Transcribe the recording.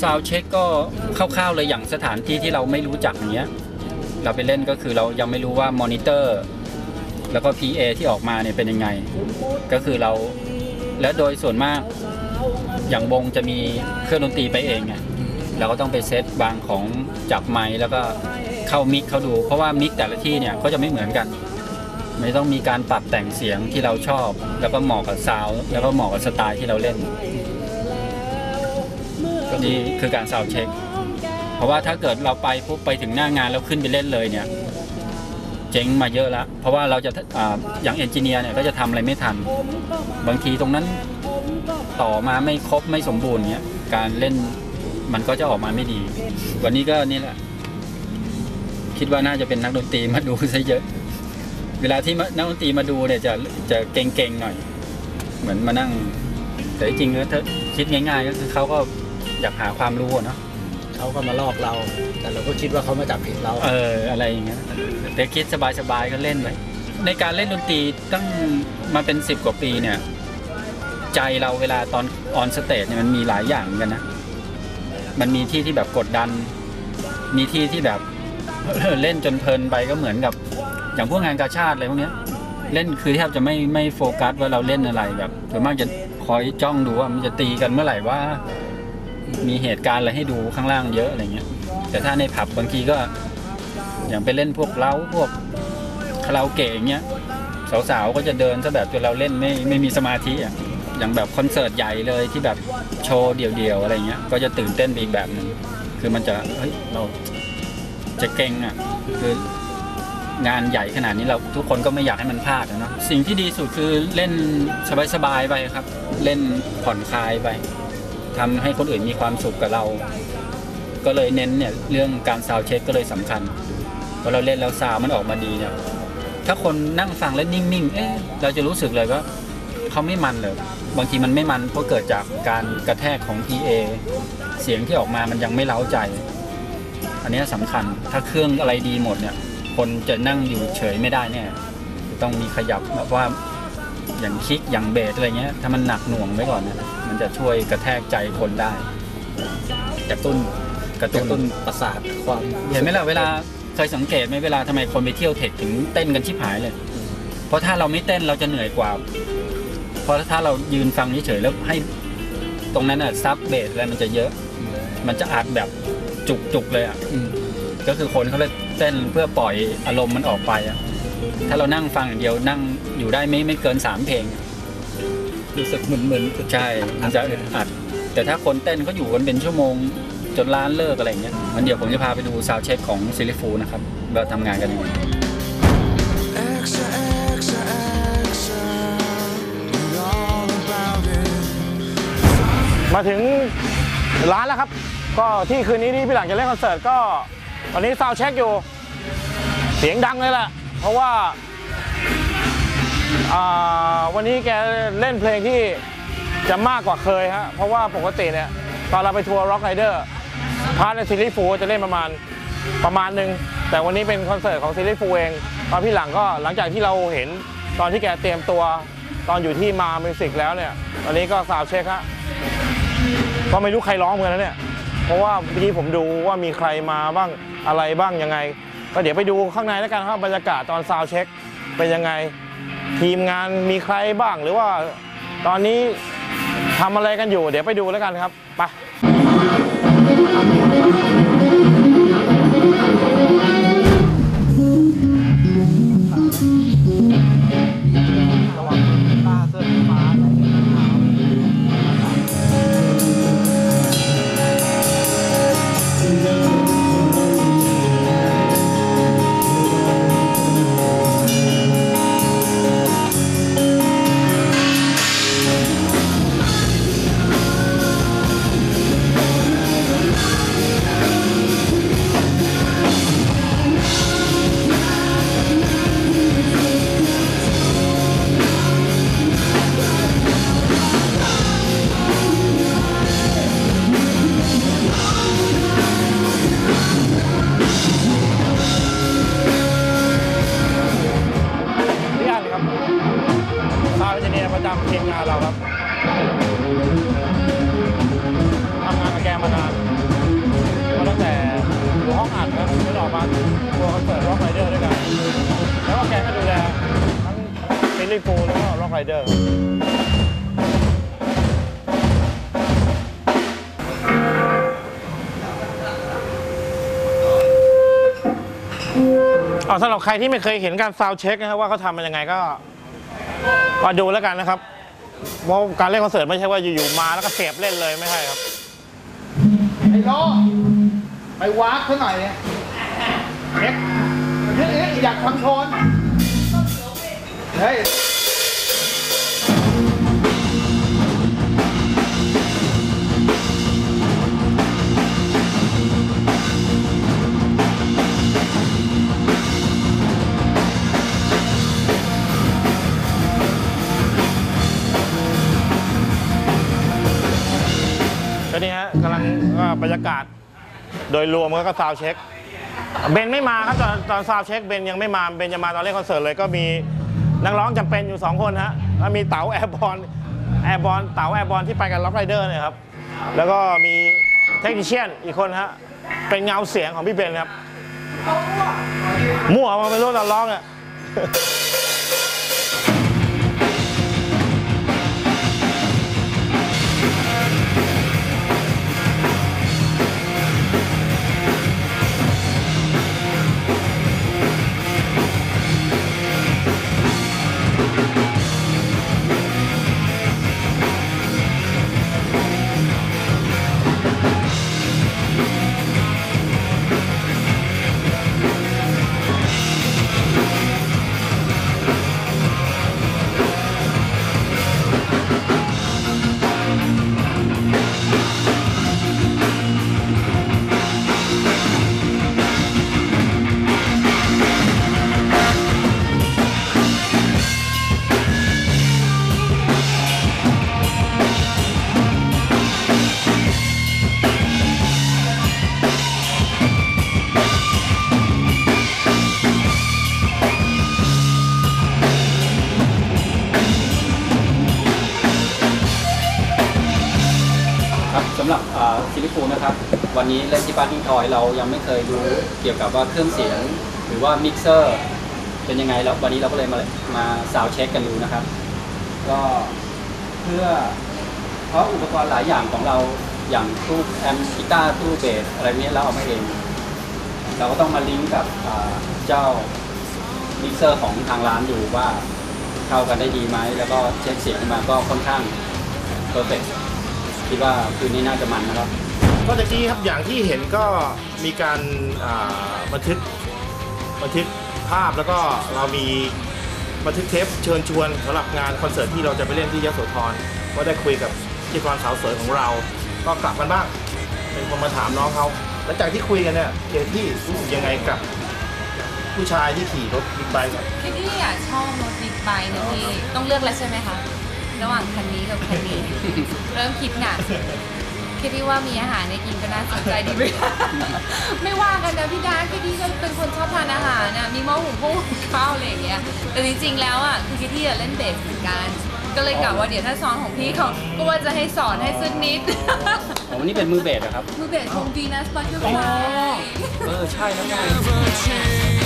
ซาวเช็คก็คร่าวๆเลยอย่างสถานที่ที่เราไม่รู้จักเงี้ย เราไปเล่นก็คือเรายังไม่รู้ว่ามอนิเตอร์ แล้วก็ PA ที่ออกมาเนี่ยเป็นยังไง ก็คือเราและโดยส่วนมากอย่างวงจะมีเครื่องดนตรีไปเองไงเราก็ต้องไปเซตบางของจับไมค์แล้วก็เข้ามิกเขาดู เพราะว่ามิกแต่ละที่เนี่ยก็จะไม่เหมือนกัน ไม่ต้องมีการปรับแต่งเสียงที่เราชอบ แล้วก็เหมาะกับซาวแล้วก็เหมาะกับสไตล์ที่เราเล่น นี่คือการซาวเช็ค เพราะว่าถ้าเกิดเราไปปุ๊บไปถึงหน้างานแล้วขึ้นไปเล่นเลยเนี่ย เจ๊งมาเยอะแล้ว เพราะว่าเราจะออย่างเอนจิเนียร์เนี่ยก็จะทำอะไรไม่ทัน บางทีตรงนั้นต่อมาไม่ครบไม่สมบูรณ์เนี่ยการเล่นมันก็จะออกมาไม่ดี วันนี้ก็นี่แหละ คิดว่าน่าจะเป็นนักดนตรีมาดูซะเยอะ เวลาที่นักดนตรีมาดูเนี่ยจะจะเก่งๆหน่อย เหมือนมานั่ง แต่จริงๆแล้วถ้าคิดง่ายๆก็คือเขาก็ อยากหาความรู้อะเนาะเขาก็มาลอกเรา แต่เราก็คิดว่าเขามาจับผิดเรา เอออะไรอย่างเงี้ยแต่คิดสบายๆก็เล่นไปในการเล่นดนตรีตั้งมาเป็นสิบกว่าปีเนี่ย ใจเราเวลาตอนออนสเตจเนี่ยมันมีหลายอย่างเหมือนกันนะ มันมีที่ที่แบบกดดัน มีที่ที่แบบเล่นจนเพลินไปก็เหมือนกับ อย่างพวกงานกาชาติอะไรพวกเนี้ยเล่นคือแทบจะไม่ไม่โฟกัสว่าเราเล่นอะไรแบบส่วนมากจะคอยจ้องดูว่ามันจะตีกันเมื่อไหร่ว่า มีเหตุการณ์อะไรให้ดูข้างล่างเยอะอะไรเงี้ย แต่ถ้าในผับบางทีก็ อย่างไปเล่นพวกเล้าพวกคาราโอเกะอย่างเงี้ยสาวๆก็จะเดินซะแบบจนเราเล่นไม่ไม่มีสมาธิอะอย่างแบบคอนเสิร์ตใหญ่เลยที่แบบโชว์เดี่ยวๆอะไรเงี้ย ก็จะตื่นเต้นอีกแบบนึงคือมันจะเฮ้ยเราจะเก่งอะคืองานใหญ่ขนาดนี้เราทุกคนก็ไม่อยากให้มันพลาดอะเนาะสิ่งที่ดีสุดคือเล่นสบายๆไปครับ เล่นผ่อนคลายไป ทำให้คนอื่นมีความสุขกับเรา ก็เลยเน้นเนี่ยเรื่องการซาวเช็คก็เลยสำคัญพอเราเล่นแล้วซาวมันออกมาดีเนี่ยถ้าคนนั่งฟังแล้วนิ่งๆเอ๊ะเราจะรู้สึกเลยว่าเขาไม่มันเลยบางทีมันไม่มันเพราะเกิดจากการกระแทกของ PA เสียงที่ออกมามันยังไม่เล้าใจ อันนี้ยสำคัญถ้าเครื่องอะไรดีหมดเนี่ย คนจะนั่งอยู่เฉยไม่ได้แน่ต้องมีขยับแบบว่าอย่างคิกอย่างเบสอะไรเงี้ยถ้ามันหนักหน่วงไว้ก่อนเนี่ยมัน จะช่วยกระแทกใจคนได้กระตุ้นกระตุ้ตุ้นนประสาทความเห็นไหมล่ะเวลาเคยสังเกตไหมเวลาทำไมคนไปเที่ยวเทคถึงเต้นกันชิบหายเลย เพราะถ้าเราไม่เต้นเราจะเหนื่อยกว่า เพราะถ้าเรายืนฟังเฉยๆแล้วให้ตรงนั้นอะซับเบสอะไรมันจะเยอะ มันจะอัดแบบจุกๆเลยอะก็คือคนเขาเลยเต้นเพื่อปล่อยอารมณ์มันออกไปอะถ้าเรานั่งฟังอย่างเดียวนั่งอยู่ได้ไม่ไม่เกินสามเพลง รู้สึกมึนๆใช่มันจะอึดอัด แต่ถ้าคนเต้นเขาอยู่กันเป็นชั่วโมงจนร้านเลิกอะไรอย่างเงี้ยมันเดี๋ยวผมจะพาไปดูซาวด์เช็คของซิลิฟูนะครับว่าทำงานกันยังไง Extra, extra, extra. Read all about it. มาถึงร้านแล้วครับ ก็ที่คืนนี้ที่พี่หลังจะเล่นคอนเสิร์ตก็ ตอนนี้ซาวด์เช็คอยู่ เสียงดังเลยแหละเพราะว่าอ่า วันนี้แกเล่นเพลงที่จะมากกว่าเคยฮะเพราะว่าปกติเนี่ยตอนเราไปทัวร์ร็อกไรเดอร์พาร์ทในซีรีส์ฟูจะเล่นประมาณประมาณหนึ่งแต่วันนี้เป็นคอนเสิร์ตของซีรีส์ฟูเองตอนพี่หลังก็หลังจากที่เราเห็นตอนที่แกเตรียมตัวตอนอยู่ที่มามิวสิกแล้วเนี่ยตอนนี้ก็ซาวเช็คฮะก็ไม่รู้ใครร้องเหมือนนะเนี่ยเพราะว่าเมื่อกี้ผมดูว่ามีใครมาบ้างอะไรบ้างยังไง ก็เดี๋ยวไปดูข้างในแล้วกันครับบรรยากาศตอนซาวเช็คเป็นยังไง ทีมงานมีใครบ้างหรือว่าตอนนี้ทำอะไรกันอยู่ เดี๋ยวไปดูแล้วกันครับ ไป ลี่ฟูแล้วก็ร็อกไรเดอร์เอสำหรับใครที่ไม่เคยเห็นการซาวเช็คนะครับว่าเขาทำมันยังไงก็มาดูแล้วกันนะครับเพราะการเล่นคอนเสิร์ตไม่ใช่ว่าอยู่ๆมาแล้วก็เสียบเล่นเลยไม่ใช่ครับไอ้ล้อไปวากเขาหน่อยเนี่ยเอ็กเฮ้ยอยากคอนโทรล เฮ้ยก็นี่ฮะกำลังก็บรรยากาศโดยรวมก็ซาวเช็ค เบนไม่มาครับตอนตอนซาวเช็คเบนยังไม่มา เบนจะมาตอนเล่นคอนเสิร์ตเลยก็มี นักร้องจำเป็นอยู่ 2 คนฮะแล้วมีเต๋าแอร์บอลแอร์บอลเต๋าแอร์บอลที่ไปกับล็อกไรเดอร์เนี่ยครับ แล้วก็มีเทคนิชเชียนอีกคนฮะ เป็นเงาเสียงของพี่เบนครับ มั่วมาเป็นรถนักร้องอะ สำหรับซิลิฟูนะครับ วันนี้เล่นที่ปาร์ตี้ทอยเรายังไม่เคยรู้เกี่ยวกับว่าเครื่องเสียง หรือว่ามิกเซอร์เป็นยังไงแล้ววันนี้เราก็เลยมามาซาวเช็คกันดูนะครับ ก็เพื่อเพราะอุปกรณ์หลายอย่างของเราอย่างตู้แอมป์กีตาร์ตู้เบสอะไรเนี้ยเราเอามาเอง เราก็ต้องมาลิงก์กับเจ้ามิกเซอร์ของทางร้านดูว่าเข้ากันได้ดีไหมแล้วก็เช็คเสียงมาก็ค่อนข้างเพอร์เฟก คิดว่าคืนนี้น่าจะมันนะครับก็ตะกี้ครับอย่างที่เห็นก็มีการอ่าบันทึกบันทึกภาพแล้วก็เรามีบันทึกเทปเชิญชวนสำหรับงานคอนเสิร์ตที่เราจะไปเล่นที่ยโสธรก็ได้คุยกับพิธีกรสาวสวยของเรา ก็กลับกันบ้างเป็นคนมาถามน้องเขาหลังจากที่คุยกันเนี่ยเกที่รู้สึกยังไงกับผู้ชายที่ขี่รถบิ๊กไบค์ครับคือที่อยากชอบรถบิ๊กไบค์นะพี่ ต้องเลือกแล้วใช่ไหมคะ ระหว่างคันนี้กับคันนี้ เริ่มคิดหนักคิดที่ว่ามีอาหารในกินก็น่าสนใจดีไหมไม่ว่ากันนะพี่ดาคิดที่ก็เป็นคนชอบทานอาหารนะมีหม้อหุงข้าวหุงข้าวอะไรอย่างเงี้ยแต่จริงๆแล้วอะคือคิดที่จะเล่นเบสเหมือนกัน ก็เลยกะว่าเดี๋ยวถ้าสอนของพี่เขาก็ว่าจะให้สอนให้สักนิดอ๋อวันนี้เป็นมือเบสเหรอครับ มือเบสของวีนัสบัตเตอร์ฟลายเออใช่แล้วไง Never changing